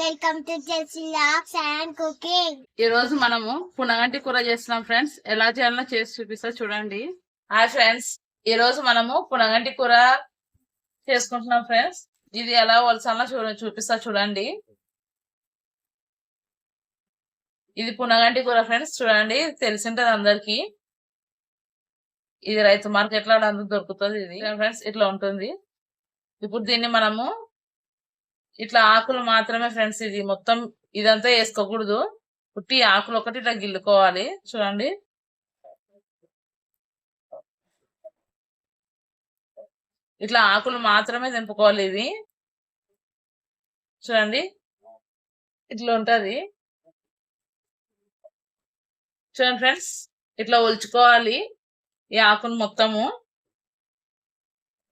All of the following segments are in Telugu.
వెల్కమ్ టు అండ్ కుకింగ్ ఈ రోజు మనము పునగంటి కూర చేస్తున్నాం ఫ్రెండ్స్ ఎలా చేయాలో చేసి చూపిస్తా చూడండి. హాయ్ ఫ్రెండ్స్ ఈ రోజు మనము పునగంటి కూర చేసుకుంటున్నాం ఫ్రెండ్స్ ఇది ఎలా వలసాలో చూ చూపిస్తా చూడండి. ఇది పునగంటి కూర ఫ్రెండ్స్ చూడండి తెలిసింటది అందరికి. ఇది రైతు మార్కెట్లో అందరికి దొరుకుతుంది ఇది. ఫ్రెండ్స్ ఇట్లా ఉంటుంది. ఇప్పుడు దీన్ని మనము ఇట్లా ఆకులు మాత్రమే ఫ్రెండ్స్ ఇది. మొత్తం ఇదంతా వేసుకోకూడదు. పుట్టి ఆకులు ఒకటి ఇట్లా గిల్లుకోవాలి. చూడండి. ఇట్లా ఆకులు మాత్రమే తెంపుకోవాలి ఇవి. చూడండి. ఇట్లా ఉంటది. చూడండి ఫ్రెండ్స్. ఇట్లా ఒలుచుకోవాలి ఈ ఆకును మొత్తము.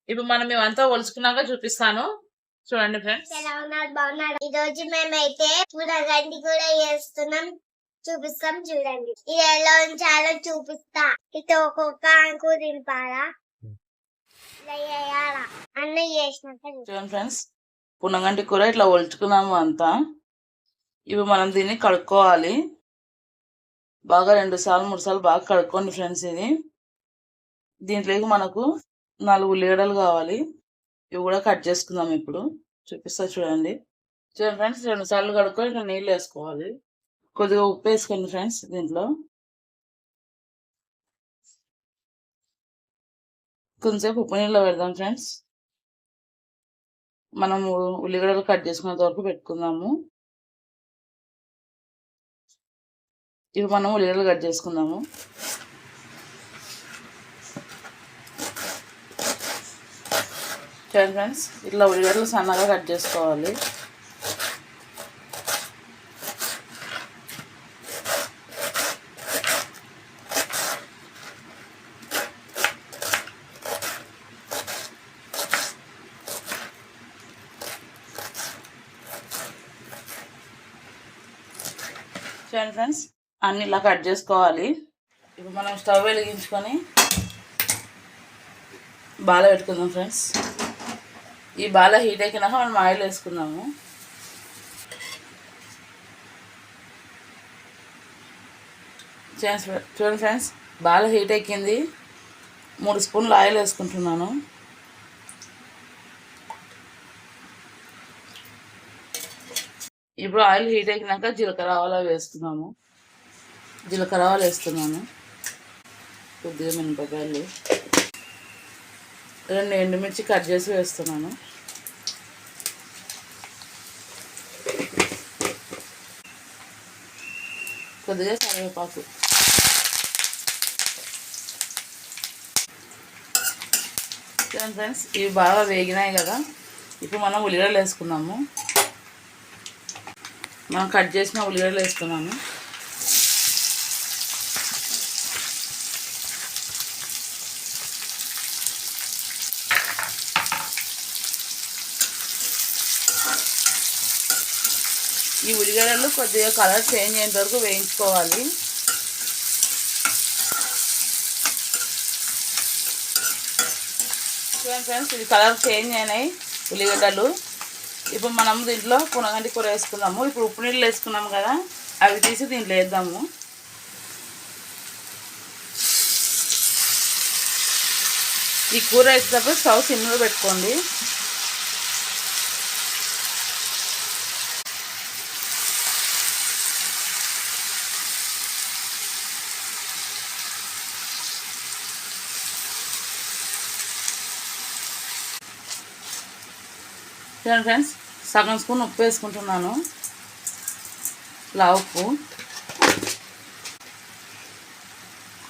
ఇప్పుడు మనం ఇవంతా ఒలుచుకున్నాక చూపిస్తాను. చూడండి ఫ్రెండ్స్. ఎలా ఉన్నారు బాగున్నారు? ఈ రోజు మేమైతే పునగండి కూడా చేస్తున్నాం. చూపిస్తాం చూడండి. ఇది ఎలా ఉంచాలో చూపిస్తా. ఇటు ఒక్కొక్క ఆకు దింపాలా ఇలా చేయాలా? అన్నీ చేసినాక. చూడండి ఫ్రెండ్స్ పునగంటి కూర ఇట్లా ఒలుచుకున్నాము అంతా. ఇవి మనం దీన్ని కడుక్కోవాలి. బాగా రెండు సార్లు మూడు సార్లు బాగా కడుక్కోండి ఫ్రెండ్స్ ఇది. దీంట్లోకి మనకు నాలుగు ఉల్లిగడ్డలు కావాలి. ఇవి కూడా కట్ చేసుకుందాం ఇప్పుడు. చూపిస్తా చూడండి. చూడండి ఫ్రెండ్స్ రెండు సార్లు కడుక్కొని ఇక్కడ నీళ్ళు వేసుకోవాలి. కొద్దిగా ఉప్పు వేసుకోండి ఫ్రెండ్స్ దీంట్లో. కొంచెంసేపు ఉప్పు నీళ్ళు పెడదాం ఫ్రెండ్స్. మనము ఉల్లిగడ్డలు కట్ చేసుకునేంత వరకు పెట్టుకుందాము. ఇవి మనం ఉల్లిగడ్డలు కట్ చేసుకుందాము. చూడండి ఫ్రెండ్స్ ఇట్లా ఉల్లిగడ్డలు సన్నగా కట్ చేసుకోవాలి. చూడండి ఫ్రెండ్స్ అన్ని ఇలా కట్ చేసుకోవాలి. ఇప్పుడు మనం స్టవ్ వెలిగించుకొని బాగా పెట్టుకుందాం ఫ్రెండ్స్. ఈ బాల హీట్ ఎక్కినాక మనం ఆయిల్ వేసుకుందాము. చూడండి చూడండి ఫ్రెండ్స్ బాగా హీట్ ఎక్కింది మూడు స్పూన్లు ఆయిల్ వేసుకుంటున్నాను. ఇప్పుడు ఆయిల్ హీట్ ఎక్కినాక జీలకర్ర ఆవాల వేస్తున్నాము జీలకర్ర ఆవాలు వేస్తున్నాను. కొద్దిగా మినపకాయలు. రెండు ఎండుమిర్చి కట్ చేసి వేస్తున్నాను. కొద్దిగా కరివేపాకు. చూడండి ఫ్రెండ్స్ ఇవి బాగా వేగినాయి కదా. ఇప్పుడు మనం ఉల్లిగడ్డలు వేసుకున్నాము మనం కట్ చేసిన ఉల్లిగడ్డలు వేసుకున్నాము. ఈ ఉల్లిగడ్డలు కొద్దిగా కలర్ చేంజ్ అయ్యేంత వరకు వేయించుకోవాలి. చూడండి ఫ్రెండ్స్ ఇది కలర్ చేంజ్ అయినాయి ఉల్లిగడ్డలు. ఇప్పుడు మనం దీంట్లో పునగంటి కూర వేసుకుందాము. ఇప్పుడు ఉప్పు నీళ్ళు వేసుకున్నాము కదా అవి తీసి దీంట్లో వేద్దాము. ఈ కూర వేసేటప్పుడు స్టవ్ సిమ్లో పెట్టుకోండి. చూడండి ఫ్రెండ్స్ సగం స్పూన్ ఉప్పు వేసుకుంటున్నాను. లా ఉప్పు.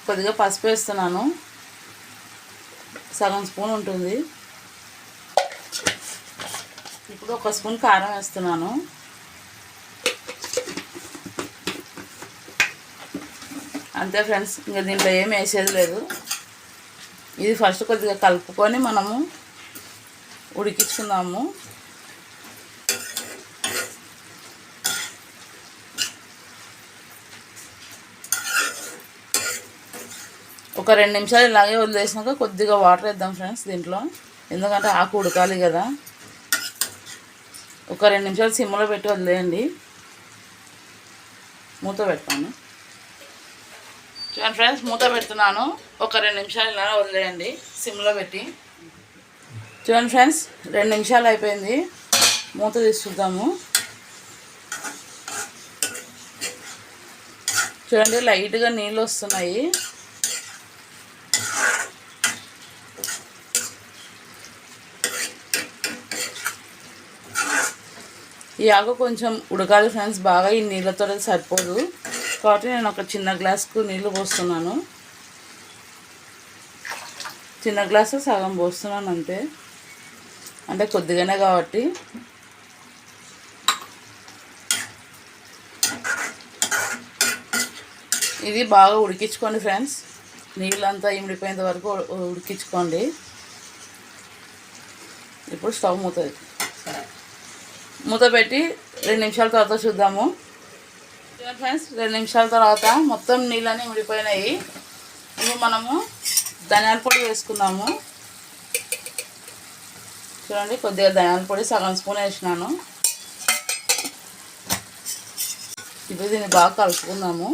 కొద్దిగా పసుపు వేస్తున్నాను. సగం స్పూన్ ఉంటుంది. ఇప్పుడు ఒక స్పూన్ కారం వేస్తున్నాను. అంతే ఫ్రెండ్స్ ఇంకా దీంట్లో ఏం వేసేది లేదు. ఇది ఫస్ట్ కొద్దిగా కలుపుకొని మనము ఉడికించుకుందాము. ఒక రెండు నిమిషాలు ఇలాగే వదిలేసినాక కొద్దిగా వాటర్ వేద్దాం ఫ్రెండ్స్ దీంట్లో. ఎందుకంటే ఆకు ఉడకాలి కదా. ఒక రెండు నిమిషాలు సిమ్లో పెట్టి వదిలేయండి. మూత పెడతాను. చూడండి ఫ్రెండ్స్ మూత పెడుతున్నాను. ఒక రెండు నిమిషాలు ఇలా వదిలేయండి సిమ్లో పెట్టి. చూడండి ఫ్రెండ్స్ రెండు నిమిషాలు అయిపోయింది. మూత తీసుకుందాము. చూడండి లైట్గా నీళ్ళు వస్తున్నాయి. ఈ ఆకు కొంచెం ఉడకాలి ఫ్రెండ్స్ బాగా ఈ నీళ్ళతో సరిపోదు. కాబట్టి నేను ఒక చిన్న గ్లాస్కు నీళ్ళు పోస్తున్నాను. చిన్న గ్లాసు సగం పోస్తున్నాను అంతే. అంటే కొద్దిగానే కాబట్టి. ఇది బాగా ఉడికించుకోండి ఫ్రెండ్స్. నీళ్ళంతా ఇమిడిపోయేంత వరకు ఉడికించుకోండి. ఇప్పుడు స్టవ్ అవుతుంది మూత పెట్టి రెండు నిమిషాల తర్వాత చూద్దాము. ఫ్రెండ్స్ రెండు నిమిషాల తర్వాత మొత్తం నీళ్ళని ఉడిపోయినాయి ఇప్పుడు మనము ధనియాల పొడి వేసుకున్నాము చూడండి కొద్దిగా ధనియాల పొడి సగం స్పూన్ వేసినాను. ఇప్పుడు దీన్ని బాగా కలుపుకుందాము.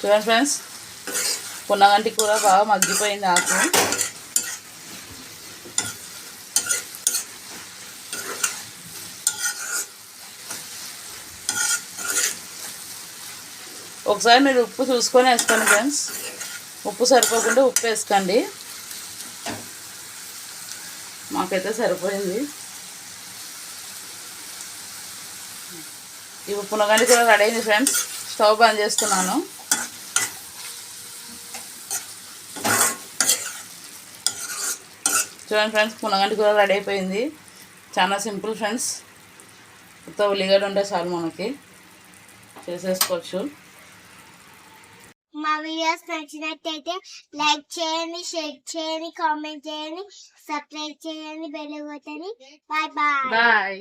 చూడండి ఫ్రెండ్స్ పున్నగంటి కూర బాగా మగ్గిపోయింది ఆకు. ఒకసారి మీరు ఉప్పు చూసుకొని వేసుకోండి ఫ్రెండ్స్. ఉప్పు సరిపోకుండా ఉప్పు వేసుకోండి. మాకైతే సరిపోయింది. ఈ పునగండి కూడా రెడీ అయింది ఫ్రెండ్స్. స్టవ్ బంద్ చేస్తున్నాను. చూడండి ఫ్రెండ్స్ పునగంటి కూర రెడీ అయిపోయింది. చాలా సింపుల్ ఫ్రెండ్స్. ఉత్త ఉల్లిగడ్డ ఉంటే చాలు మనకి. చేసేసుకోవచ్చు. మా వీడియోస్ నచ్చినట్టయితే లైక్ చేయండి షేర్ చేయండి కామెంట్ చేయండి సబ్స్క్రైబ్ చేయండి బెల్ బాయ్ బాయ్ బాయ్